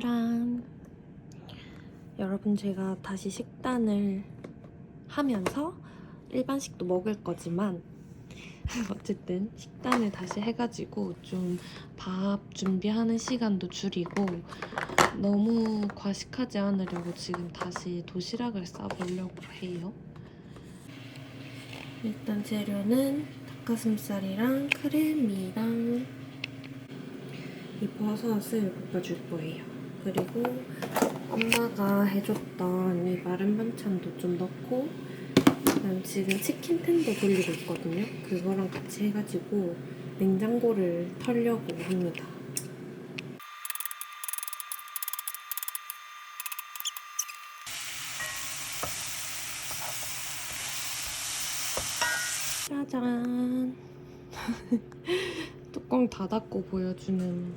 짜란. 여러분 제가 다시 식단을 하면서 일반식도 먹을 거지만 어쨌든 식단을 다시 해가지고 좀 밥 준비하는 시간도 줄이고 너무 과식하지 않으려고 지금 다시 도시락을 싸보려고 해요. 일단 재료는 닭가슴살이랑 크림이랑 이 버섯을 볶아줄 거예요. 그리고 엄마가 해줬던 이 마른 반찬도 좀 넣고 그다음 지금 치킨 텐더 돌리고 있거든요. 그거랑 같이 해가지고 냉장고를 털려고 합니다. 짜잔. 뚜껑 닫았고 보여주는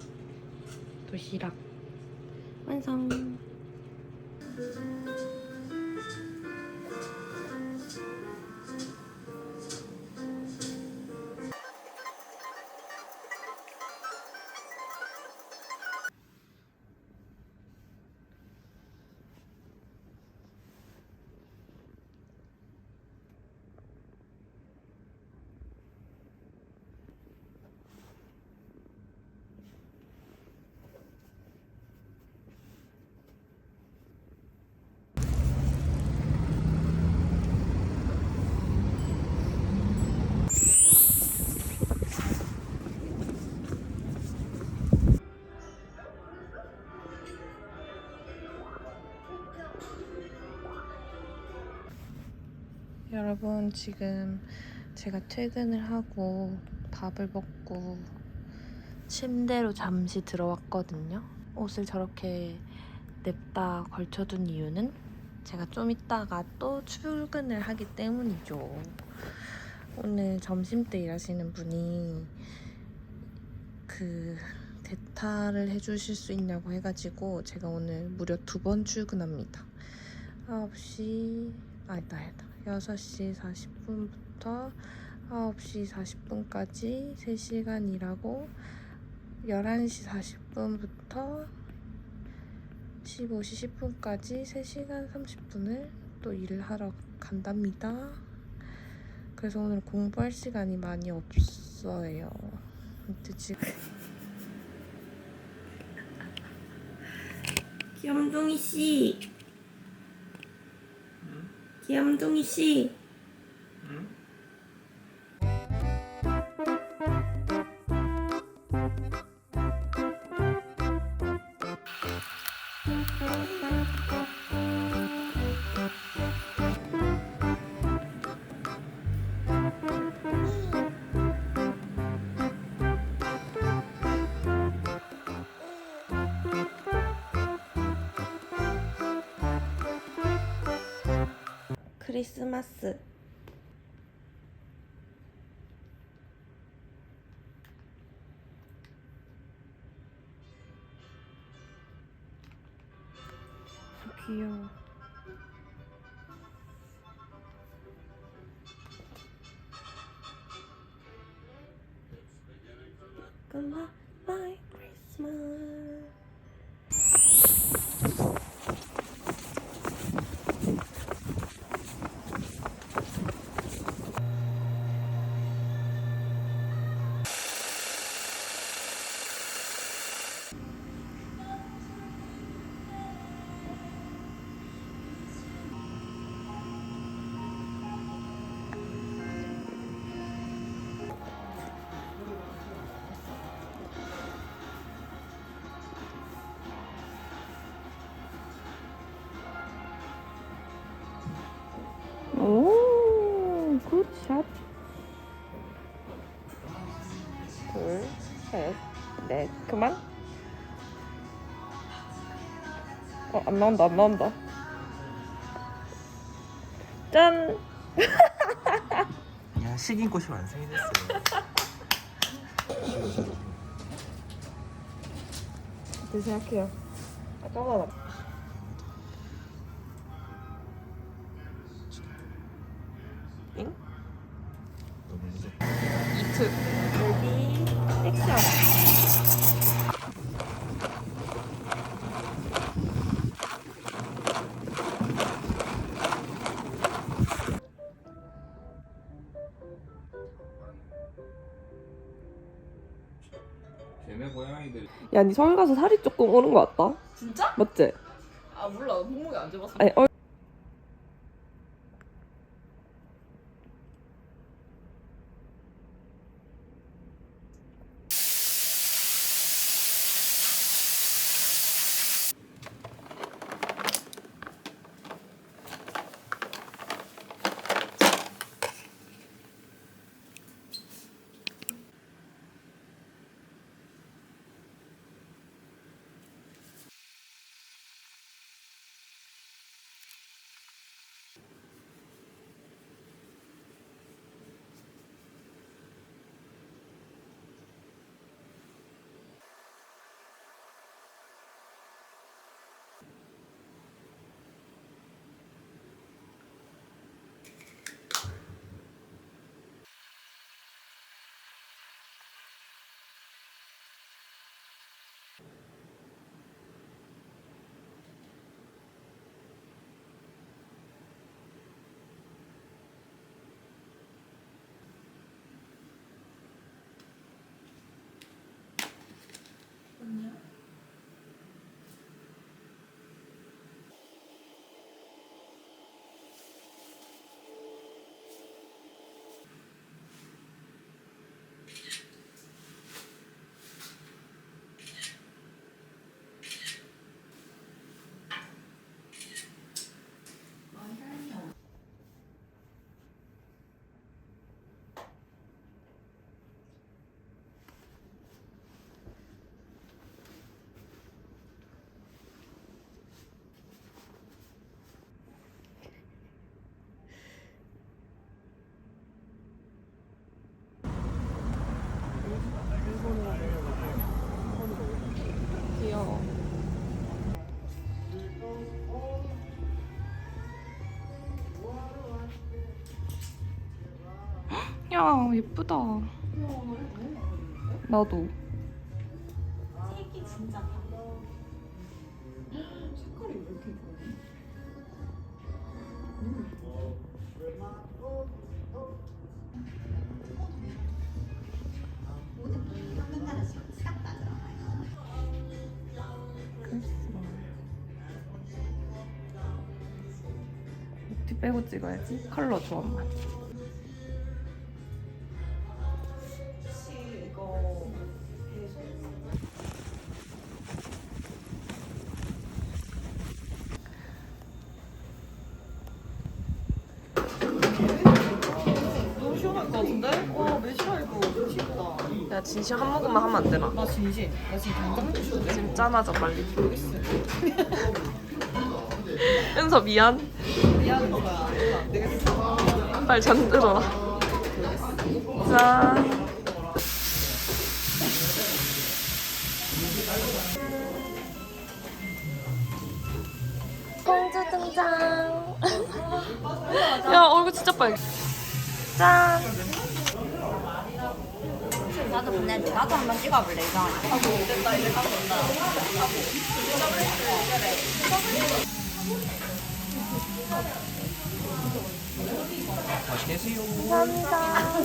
도시락 완성. 여러분 지금 제가 퇴근을 하고 밥을 먹고 침대로 잠시 들어왔거든요. 옷을 저렇게 냅다 걸쳐둔 이유는 제가 좀 이따가 또 출근을 하기 때문이죠. 오늘 점심 때 일하시는 분이 그 대타를 해주실 수 있냐고 해가지고 제가 오늘 무려 두 번 출근합니다. 9시 아니다 아니다 6시 40분부터 9시 40분까지 3시간 일하고 11시 40분부터 15시 10분까지 3시간 30분을 또 일을 하러 간답니다. 그래서 오늘 공부할 시간이 많이 없어요. 아무튼 지금 귀염둥이 씨 귀염둥이 씨. 크리스마스. 귀여워. Gonna my 그만. 어, 안 나온다, 안 나온다. 짠! 야 식인 꽃이 완성이 됐어요. 어떻게 생각해요? 아까보다 걔네 고양이들 야 니 서울 가서 살이 조금 오는 것 같다 진짜? 맞지? 아 몰라 몸무게 안 재봤어 아니 얼... 야 예쁘다. 나도. 빼고 찍어야지. 컬러 조합만 진심 한 모금만 하면 안 되나? 나 진심 나 지금 당장 돼? 지금 짠하자 빨리 은서 미안 미안한 거야 이거 안 되겠어 빨리 잠들어라 짠콩 쭈쭈 등장. 야 얼굴 진짜 빨개. 짠. 나도 근데 나도 한번 찍어볼래 이거. 맛있게 드세요. 감사합니다.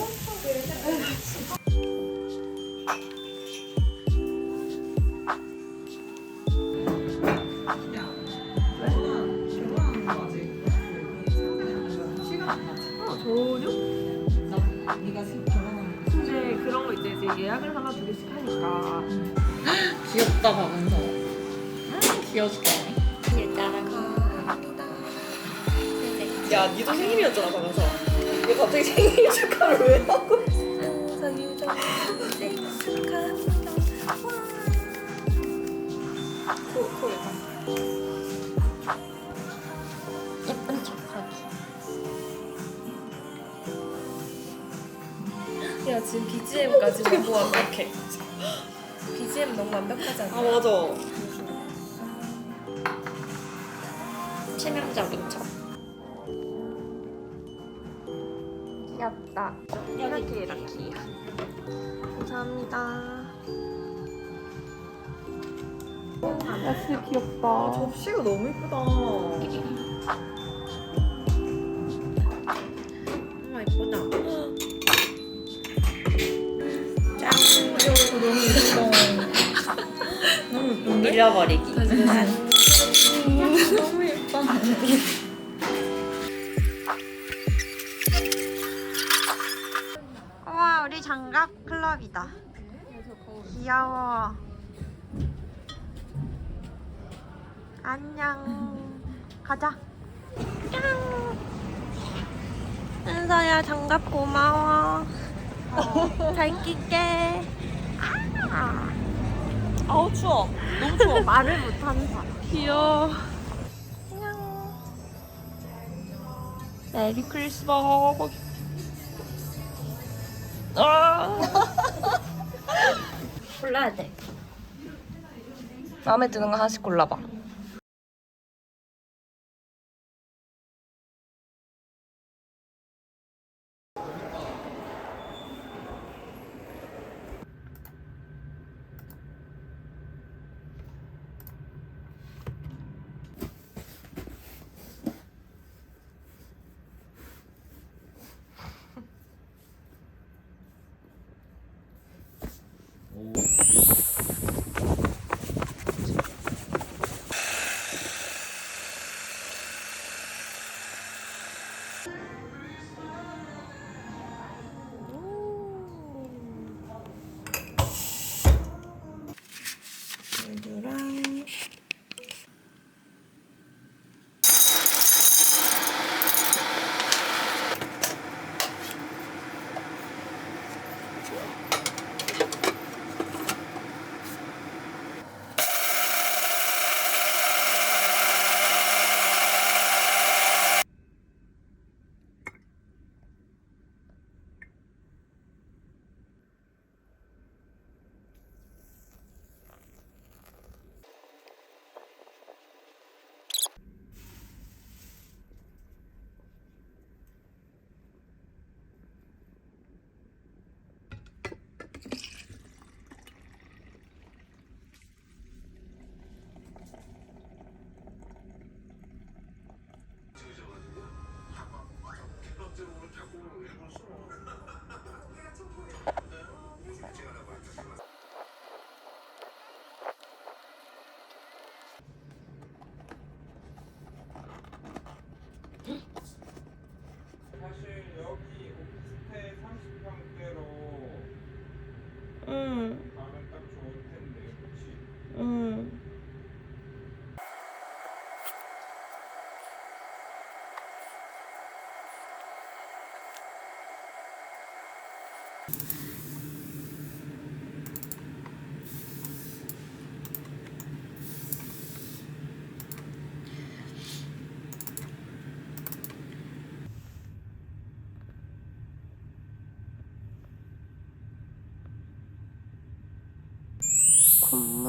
근 데 그런 거 이제, 이제 예약을 하나 두 개씩 하니까 귀엽다 박은서. 귀여워 죽겠네. 야, 니도 생일이었잖아 박은서. 왜 갑자기 생일 축하를 왜 하고? 생일 축하합니다. 예쁜 야 지금 BGM까지 너무 완벽해. BGM 너무 완벽하지 않아? 아 맞아. 치명적인 척. 귀엽다. 이렇게 이렇게. 감사합니다. 야 진짜 귀엽다. 접시가 너무 예쁘다. 너무 예쁘다. 너무 예쁜데? 밀려버리기. 너무 예뻐. 와 우리 장갑 클럽이다 귀여워 안녕 가자 짱 은서야 장갑 고마워 잘 끼게 아. 아우 추워. 너무 추워. 말을 못하는 사람 귀여워. 안녕 메리 크리스마스. 아. 골라야 돼 마음에 드는 거 하나씩 골라봐.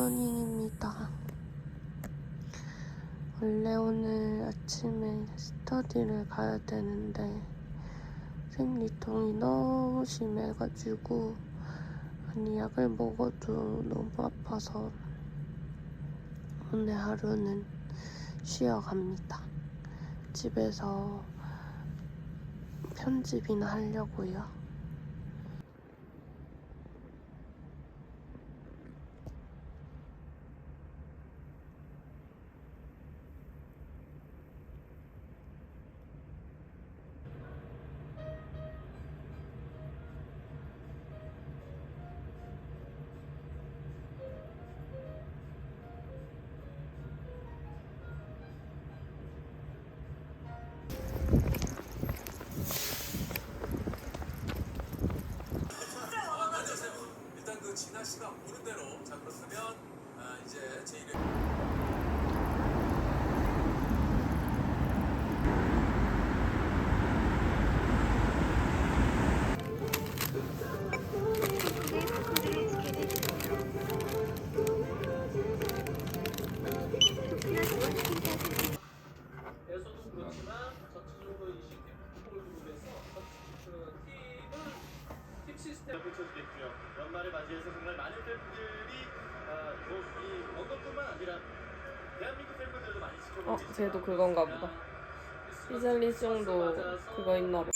굿모닝입니다. 원래 오늘 아침에 스터디를 가야 되는데 생리통이 너무 심해가지고 아니 약을 먹어도 너무 아파서 오늘 하루는 쉬어갑니다. 집에서 편집이나 하려고요. 쟤도 그건가 보다. 이젤리송도 그거 있나 봐.